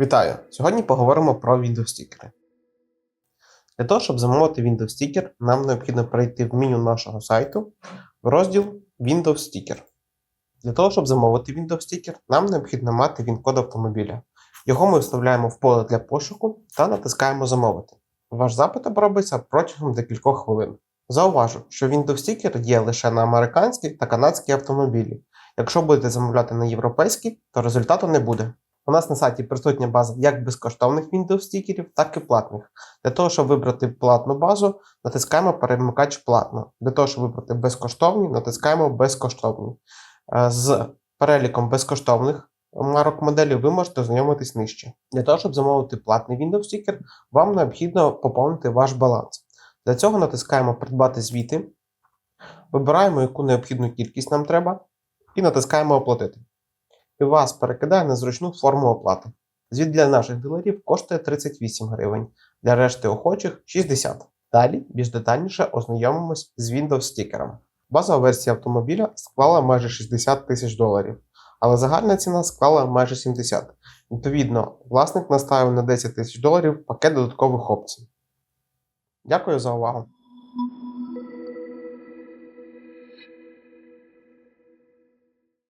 Вітаю! Сьогодні поговоримо про Windows стікери. Для того, щоб замовити Windows стікер, нам необхідно перейти в меню нашого сайту в розділ Windows Sticker. Для того, щоб замовити Windows стікер, нам необхідно мати він-код автомобіля. Його ми вставляємо в поле для пошуку та натискаємо Замовити. Ваш запит обробиться протягом декількох хвилин. Зауважу, що Windows стікер є лише на американські та канадські автомобілі. Якщо будете замовляти на європейські, то результату не буде. У нас на сайті присутня база як безкоштовних Windows стікерів, так і платних. Для того, щоб вибрати платну базу, натискаємо перемикач платно. Для того, щоб вибрати безкоштовні, натискаємо безкоштовні. Е, З переліком безкоштовних марок моделі ви можете ознайомитись нижче. Для того, щоб замовити платний Windows стікер, вам необхідно поповнити ваш баланс. Для цього натискаємо Придбати звіти, вибираємо, яку необхідну кількість нам треба, і натискаємо Оплатити і вас перекидає на зручну форму оплати. Звіт для наших дилерів коштує 38 гривень, для решти охочих 60. Далі більш детальніше ознайомимось з Windows стікером. Базова версія автомобіля склала майже 60 тисяч доларів, але загальна ціна склала майже 70. Відповідно, власник наставив на 10 тисяч доларів пакет додаткових опцій. Дякую за увагу!